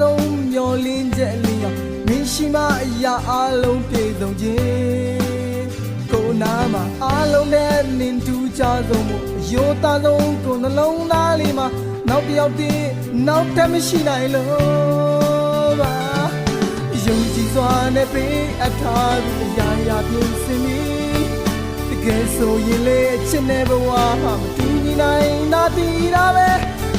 ဆုံးမျောလင်းချက်လေးရောမင်းရှိမအရာအလုံးပြေဆုံးခြင်းကိုနာမှာအလုံးနဲ့နင်တူကြဆုံးမှုအယိုသားဆုံးကိုနှလုံးသားလေးမှာနောက်တစ်ယောက်တည်းနောက်တည်းမရှိနိုင်လို့ပါယုံကြည်စွာနဲ့ပေးအပ်ထားပြီးအရာရာပြင်ဆင်ပြီးတကယ်ဆိုရင်လေအချစ်နဲ့ဘဝဟာမတူညီနိုင်တာတည်တာပဲ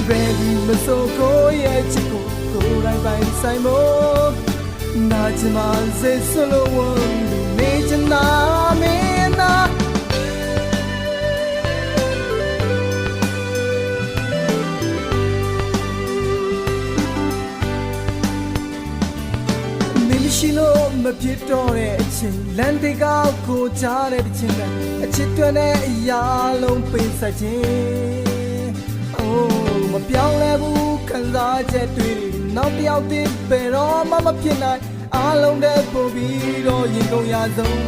ဘယ်ဒီမဆိုကိုရဲ့ချစ်ကို ကိုယ်တိုင်ပိုင်ဆိုင်မို့နာချင်မှစေစလို့ဝန်နေချင်တာမင်းနာမင်းမရှိလို့မဖြစ်တော့တဲ့အချိန်လန်တေကောက်ကိုကြားတဲ့တစ်ချိန်ကအချစ်တွင်တဲ့အရာလုံးပေးဆက်ခြင်းအိုး မပြောင်းလဲဘူးခံစားချက်တွေနောက်တစ်ယောက်တည်းဘယ်တော့မှမဖြစ်နိုင်အားလုံးတည်းပို့ပြီးတော့ရင်ကုန်ရဆုံး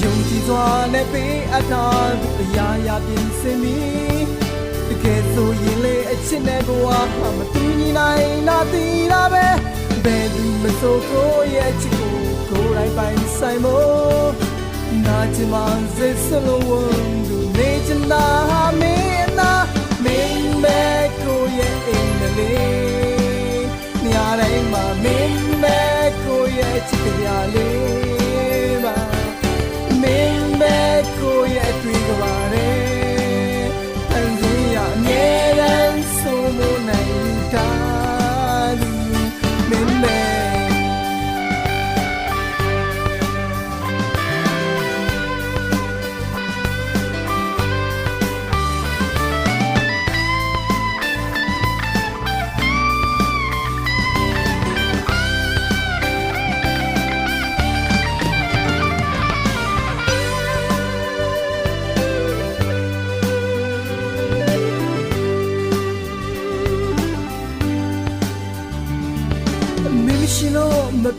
ယုံကြည်စွာနဲ့ပေးအပ်တာအရာရာပြင်ဆင်ပြီးတကယ်ဆိုရင်လေအချစ်နဲ့ဘဝဟာမတူညီနိုင်တာတည်တာပဲဘယ်သူမဆိုကိုရဲ့အချစ်ကိုကိုယ်တိုင်ပိုင်ဆိုင်မို့နာချင်မှစေစလုံးဝန်သူ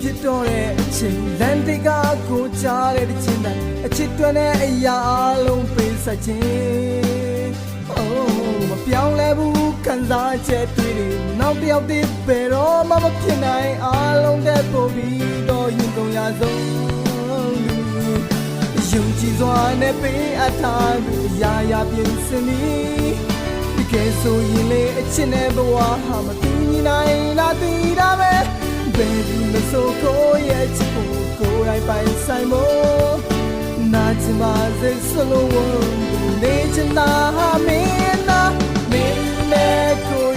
ဖြစ်တော့တဲ့အချိန်လန်တေကကိုကြားတဲ့တစ်ချိန်တိုင်းအချစ်တွင်တဲ့အရာအလုံးပေးဆက်ခြင်းအိုးမပြောင်းလဲဘူးခံစားချက်တွေနောက်တစ်ယောက်တည်းဘယ်တော့မှမဖြစ်နိုင်အားလုံးတဲ့ပို့ပြီးတော့ရင်ကုန်ရဆုံးယုံကြည်စွာနဲ့ပေးအပ်ထားပြီးရာရာပြင်ဆင်ပြီးတကယ်ဆိုရင်လေအချစ်နဲ့ဘဝဟာမတူညီနိုင်တာတည်တာပဲ ဘယ်ဒီမဆိုကိုရဲ့ချစ်ကိုကိုယ်တိုင်ပိုင်ဆိုင်မို့နာချင်ပါစေစလုံးဝန်သူနေချင်တာဟာမင်းနာမင်းနဲ့ကို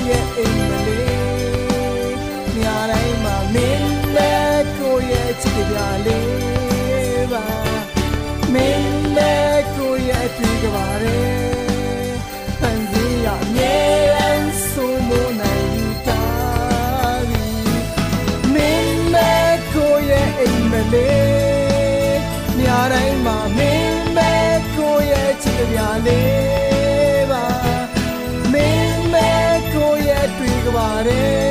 လေညတိုင်းမှာမင်းပဲကိုရဲ့ချစ်ကြလေးပါမင်းပဲကိုရဲ့တွေ့ကြပါတယ်